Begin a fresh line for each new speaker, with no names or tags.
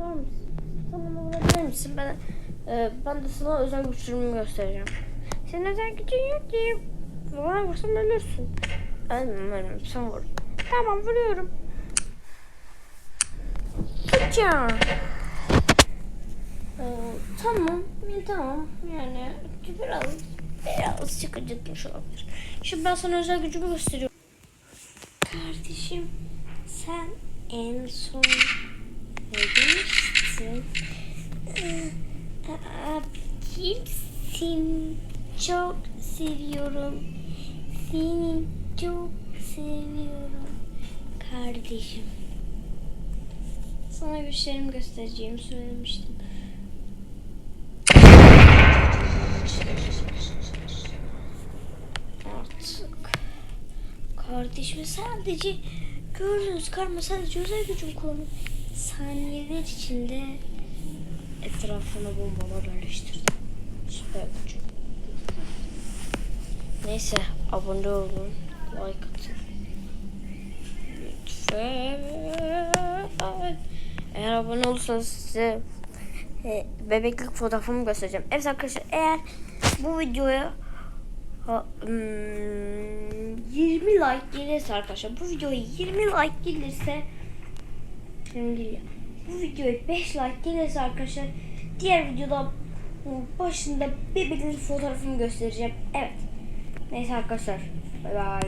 bakar mısın? Tamam olabilir misin? Ben, e, ben de sana özel güçlerimi göstereceğim. Senin özel gücün yok ki. Bana vursan ölürsün. Ölmem ölmem sen vur. Tamam vuruyorum. Hıca. Ee, tamam, ya tamam. Yani biraz birazcık acıtmış olabilir. Şimdi ben sana özel gücümü gösteriyorum. Kardeşim, sen en son aa, kimsin? Çok seviyorum. Seni çok seviyorum. Kardeşim. Sana güçlerimi göstereceğimi söylemiştim. Artık kardeşime sadece gördüğünüz karma sadece özel gücüm kullanıp saniyeler içinde etrafına bombalar yerleştirdim. Süper gücüm. Neyse abone olun. Like atın. Lütfen. Eğer abone olursanız size e, bebeklik fotoğrafımı göstereceğim. Evet arkadaşlar eğer bu videoya ha, hmm, 20 like gelirse arkadaşlar bu videoya 20 like gelirse değil ya. Bu videoya 5 like gelirse arkadaşlar diğer videoda başında bebeklik fotoğrafımı göstereceğim. Evet. Neyse arkadaşlar. Bay bay.